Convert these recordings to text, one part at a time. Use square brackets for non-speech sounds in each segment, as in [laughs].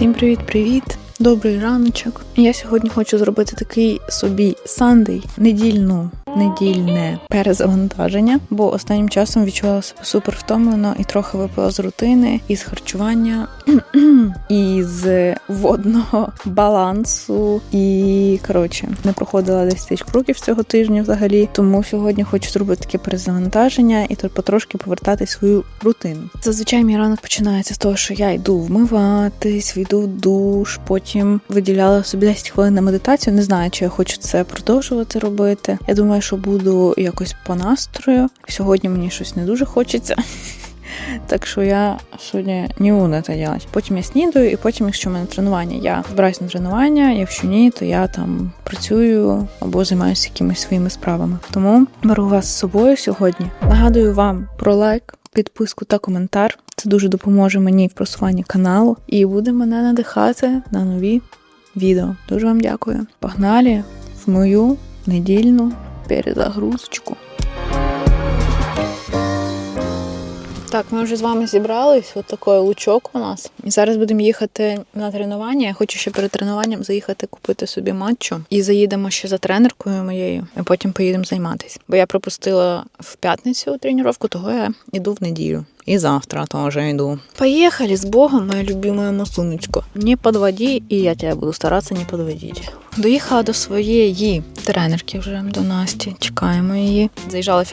Всім привіт-привіт! Добрий раночок. Я сьогодні хочу зробити такий собі сандей, недільну, недільне перезавантаження, бо останнім часом відчувала себе супер втомлено і трохи випала з рутини, із харчування, [clears throat] із водного балансу. І коротше, не проходила 10 тисяч кроків цього тижня взагалі. Тому сьогодні хочу зробити таке перезавантаження і тут потрошки повертати свою рутину. Зазвичай мій ранок починається з того, що я йду вмиватись, йду в душ, потім виділяла собі 10 хвилин на медитацію. Не знаю, чи я хочу це продовжувати робити. Я думаю, що буду якось по настрою. Сьогодні мені щось не дуже хочеться. [laughs] Так що я сьогодні не буду це робити. Потім я снідаю, і потім, якщо в мене тренування, я збираюсь на тренування. Якщо ні, то я там працюю або займаюся якимись своїми справами. Тому беру вас з собою сьогодні. Нагадую вам про лайк, підписку та коментар. Це дуже допоможе мені в просуванні каналу і буде мене надихати на нові відео. Дуже вам дякую. Погнали в мою недільну перезагрузочку. Так, ми вже з вами зібрались. От такий лучок у нас. І зараз будемо їхати на тренування. Я хочу ще перед тренуванням заїхати купити собі матчу. І заїдемо ще за тренеркою моєю, і потім поїдемо займатися. Бо я пропустила в п'ятницю тренування, того я йду в неділю. І завтра теж йду. Поїхали з Богом, моя любимая масунечко. Не подводи, і я тебе буду старатися не подводити. Доїхала до своєї тренерки вже до Насті. Чекаємо її. Заїжджала в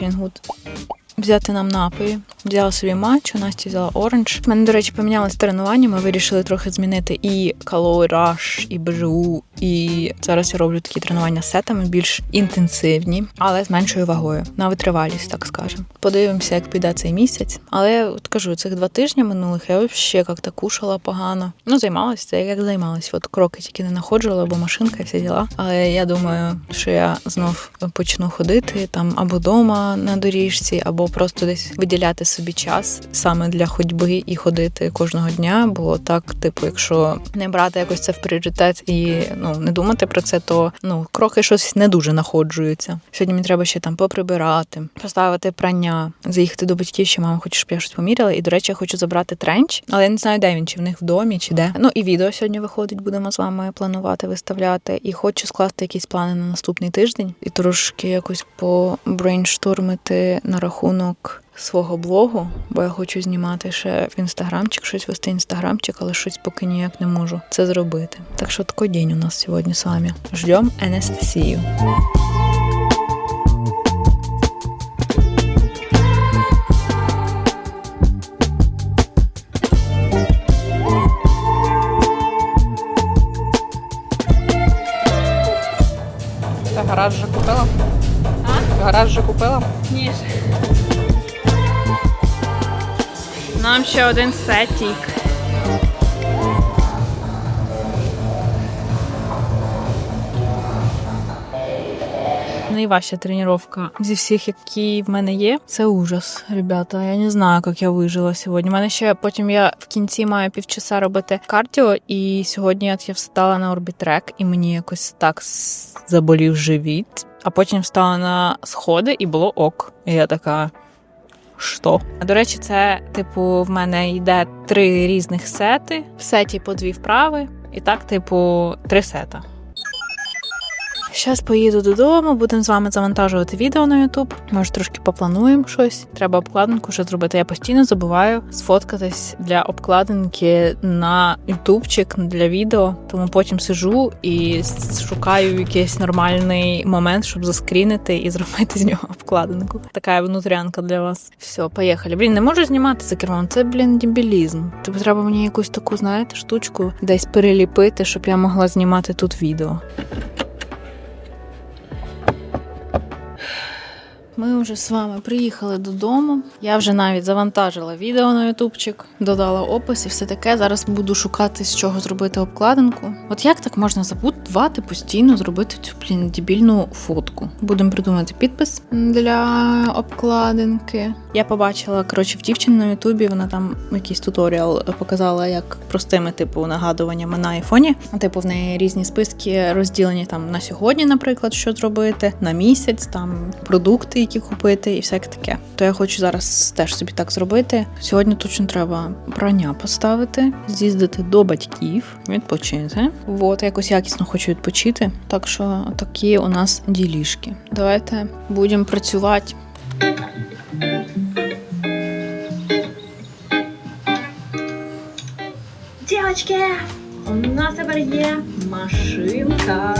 взяти нам напої. Взяла собі матч, у Насті взяла оранж. У мене, до речі, помінялось тренування. Ми вирішили трохи змінити і Rush, і БЖУ. І зараз я роблю такі тренування з сетами більш інтенсивні, але з меншою вагою на витривалість, так скажемо. Подивимося, як піде цей місяць. Але от кажу, цих два тижні минулих я взагалі як-то кушала погано. Ну, займалася це, як займалась. От кроки тільки не знаходжувала, бо машинка і всі діла. Але я думаю, що я знов почну ходити там або вдома на доріжці, або просто десь виділяти собі час саме для ходьби і ходити кожного дня. Бо так, типу, якщо не брати якось це в пріоритет і ну не думати про це, то ну кроки щось не дуже находжуються. Сьогодні мені треба ще там поприбирати, поставити прання, заїхати до батьків, що мама хоче, щоб я щось поміряла. І до речі, я хочу забрати тренч, але я не знаю, де він, чи в них в домі, чи де. Ну і відео сьогодні виходить, будемо з вами планувати, виставляти. І хочу скласти якісь плани на наступний тиждень і трошки якось побрейнштормити на рахунок свого блогу, бо я хочу знімати ще в інстаграмчик, щось вести інстаграмчик, але щось поки ніяк не можу це зробити. Так що такий день у нас сьогодні з вами. Ждем Анастасію. Гараж вже купила? А? Гараж вже купила? Ні. Нам ще один сетік. Найважча тренування зі всіх, які в мене є, це ужас, ребята. Я не знаю, як я вижила сьогодні. У мене ще потім я в кінці маю півчаса робити кардіо, і сьогодні от я встала на орбітрек, і мені якось так заболів живіт. А потім встала на сходи і було ок. І я така. Що? До речі, це, типу, в мене йде три різних сети. В сеті по дві вправи, і так, типу, три сета. Зараз поїду додому, будемо з вами завантажувати відео на Ютуб. Може, трошки поплануємо щось. Треба обкладинку ще зробити. Я постійно забуваю сфоткатись для обкладинки на ютубчик для відео. Тому потім сижу і шукаю якийсь нормальний момент, щоб заскрінити і [laughs] зробити з нього обкладинку. Така внутрянка для вас. Все, поїхали. Блін, не можу знімати за кермом. Це, блін, дебілізм. Тобі треба мені якусь таку, знаєте, штучку десь переліпити, щоб я могла знімати тут відео. Ми вже з вами приїхали додому. Я вже навіть завантажила відео на ютубчик, додала опис і все таке. Зараз буду шукати, з чого зробити обкладинку. От як так можна забувати постійно зробити цю блін дебільну фотку? Будемо придумати підпис для обкладинки. Я побачила коротше в дівчини на ютубі. Вона там якийсь туторіал показала, як простими типу нагадуваннями на айфоні. Типу в неї різні списки розділені там на сьогодні, наприклад, що зробити, на місяць, там продукти які купити, і всяке таке. То я хочу зараз теж собі так зробити. Сьогодні точно треба прання поставити, з'їздити до батьків, відпочити. От якось якісно хочу відпочити. Так що такі у нас ділішки. Давайте будемо працювати. Дівчатки, у нас тепер є машинка.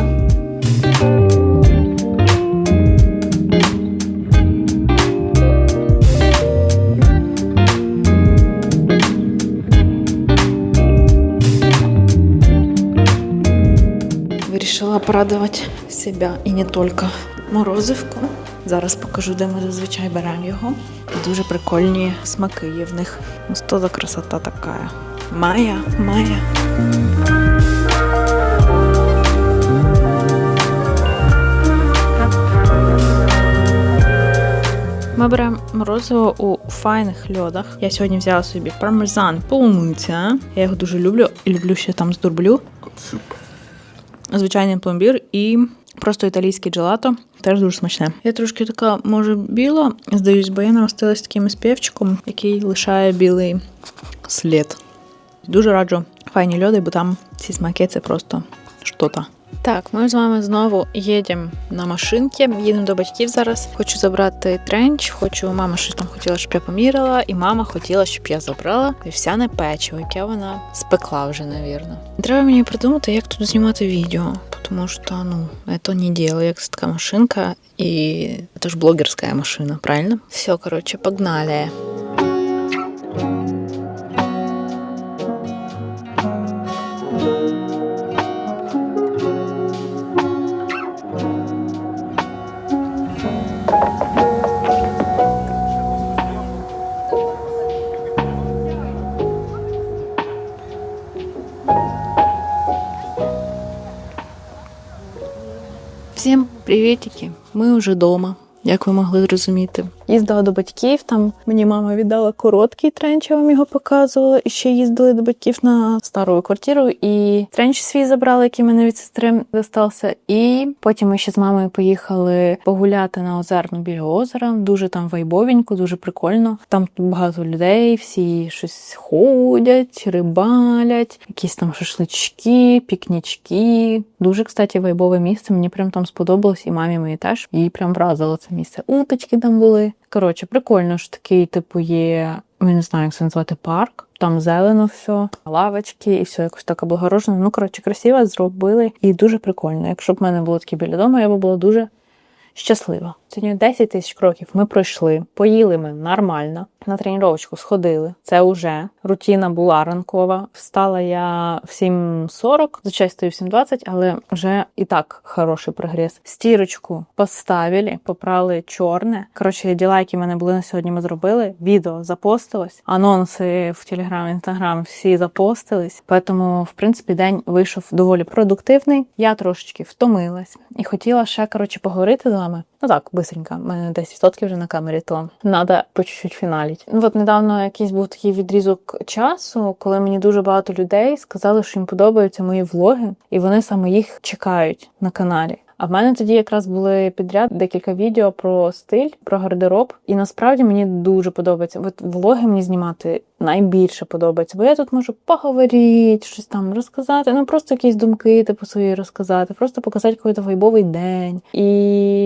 Вирішила порадувати себе і не тільки морозивку. Зараз покажу, де ми зазвичай беремо його. Дуже прикольні смаки є в них. Ось то за красота така. Майя, Майя. Ми беремо морозиво у файних льодах. Я сьогодні взяла собі пармезан полуниця. Я його дуже люблю і люблю ще там з дурблю. Звичайний пломбір і просто італійське джелато. Теж дуже смачне. Я трошки така, може, біла, здаюсь, бо я наростилася таким співчиком, який лишає білий слід. Дуже раджу файні льоди, бо там ці смаки це просто що-то. Так, ми з вами знову їдемо на машинці, їдемо до батьків зараз. Хочу забрати тренч, хочу, мама щось там хотіла, щоб я поміряла, і мама хотіла, щоб я забрала вівсяне печиво, яке вона спекла вже, навірно. Треба мені придумати, як тут знімати відео, тому що ну, це не діло, як це така машинка, і це ж блогерська машина, правильно? Все, коротше, погнали. Привітики! Ми вже вдома, як ви могли зрозуміти. Їздила до батьків. Там мені мама віддала короткий тренч, я вам його показувала. І ще їздили до батьків на стару квартиру. І тренч свій забрали, який мене від сестри достався. І потім ми ще з мамою поїхали погуляти на озерну біля озера. Дуже там вайбовенько, дуже прикольно. Там багато людей, всі щось ходять, рибалять, якісь там шашлички, пікнічки. Дуже, кстати, вайбове місце. Мені прям там сподобалось, і мамі мені теж. Їй прям вразило це місце. Уточки там були. Коротше, прикольно, що такий, типу, є. Я не знаю, як це назвати парк. Там зелено все, лавочки і все якось так облагорожено. Ну, коротше, красиво зробили і дуже прикольно. Якщо б в мене було таке біля дому, я б була дуже щаслива. Сьогодні 10 тисяч кроків ми пройшли, поїли ми нормально. На тренувачку сходили. Це вже рутина була ранкова. Встала я в 7.40, зазвичай стою в 7.20, але вже і так хороший прогрес. Стірочку поставили, попрали чорне. Коротше, діла, які в мене були на сьогодні, ми зробили. Відео запостилось, анонси в Телеграм, Інстаграм всі запостились. Тому, в принципі, день вийшов доволі продуктивний. Я трошечки втомилась і хотіла ще коротше поговорити з вами. Ну так, бисенько, в мене 10% вже на камері, то треба по чуть-чуть фіналіть. Ну от недавно якийсь був такий відрізок часу, коли мені дуже багато людей сказали, що їм подобаються мої влоги, і вони саме їх чекають на каналі. А в мене тоді якраз були підряд декілька відео про стиль, про гардероб. І насправді мені дуже подобається. От влоги мені знімати найбільше подобається, бо я тут можу поговорити, щось там розказати. Ну просто якісь думки, типу свої розказати, просто показати якийсь вайбовий день. І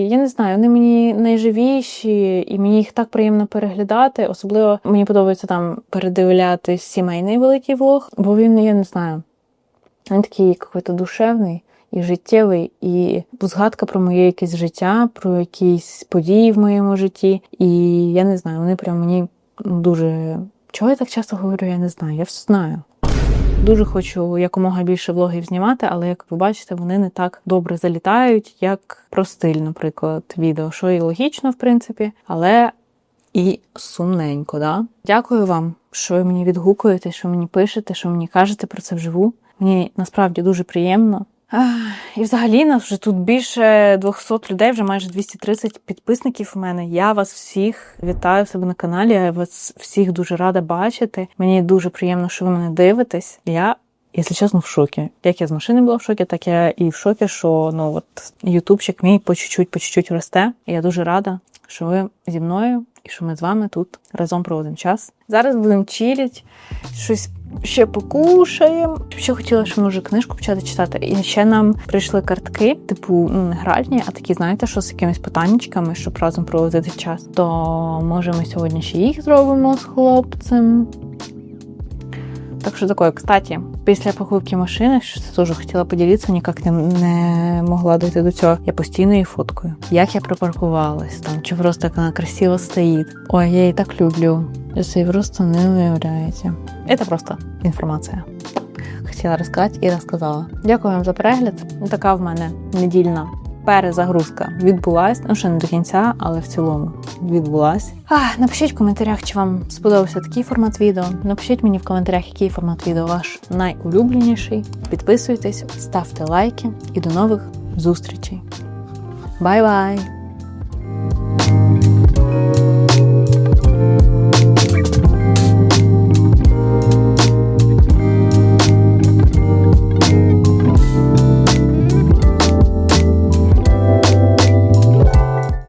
я не знаю, вони мені найживіші, і мені їх так приємно переглядати. Особливо мені подобається там передивляти сімейний великий влог, бо він, я не знаю, він такий якийсь душевний і життєвий, і згадка про моє якесь життя, про якісь події в моєму житті. І я не знаю, вони прям мені дуже. Чого я так часто говорю, я не знаю. Я все знаю. Дуже хочу якомога більше влогів знімати, але як ви бачите, вони не так добре залітають, як про стиль, наприклад, відео, що і логічно, в принципі, але і сумненько. Да? Дякую вам, що ви мені відгукуєте, що мені пишете, що мені кажете про це вживу. Мені насправді дуже приємно. І взагалі нас вже тут більше 200 людей, вже майже 230 підписників у мене. Я вас всіх вітаю в себе на каналі. Я вас всіх дуже рада бачити. Мені дуже приємно, що ви мене дивитесь. Я, якщо чесно, в шокі. Як я з машини була в шокі, так я і в шокі, що ну от ютубчик мій по чуть-чуть, по чуть-чуть росте. І я дуже рада. що ви зі мною і що ми з вами тут разом проводимо час. Зараз будемо чилять, щось ще покушаємо. Ще хотіла, що може книжку почати читати. І ще нам прийшли картки, типу, ну не гральні, а такі, знаєте, що з якимись питаннячками, щоб разом проводити час. То може ми сьогодні ще їх зробимо з хлопцем. Так що такое, кстати, після покупки машини, що це теж хотіла поділитися, ніяк не, не могла дойти до цього. Я постійно її фоткаю. Як я припаркувалась там, чи просто як вона красиво стоїть. Ой, я її так люблю. Ви просто не уявляєте. Це просто інформація. Хотіла розказати і розказала. Дякую вам за перегляд. Така в мене недільна перезагрузка відбулась. Ну, ще не до кінця, але в цілому відбулась. А, напишіть в коментарях, чи вам сподобався такий формат відео. Напишіть мені в коментарях, який формат відео ваш найулюбленіший. Підписуйтесь, ставте лайки і до нових зустрічей. Бай-бай!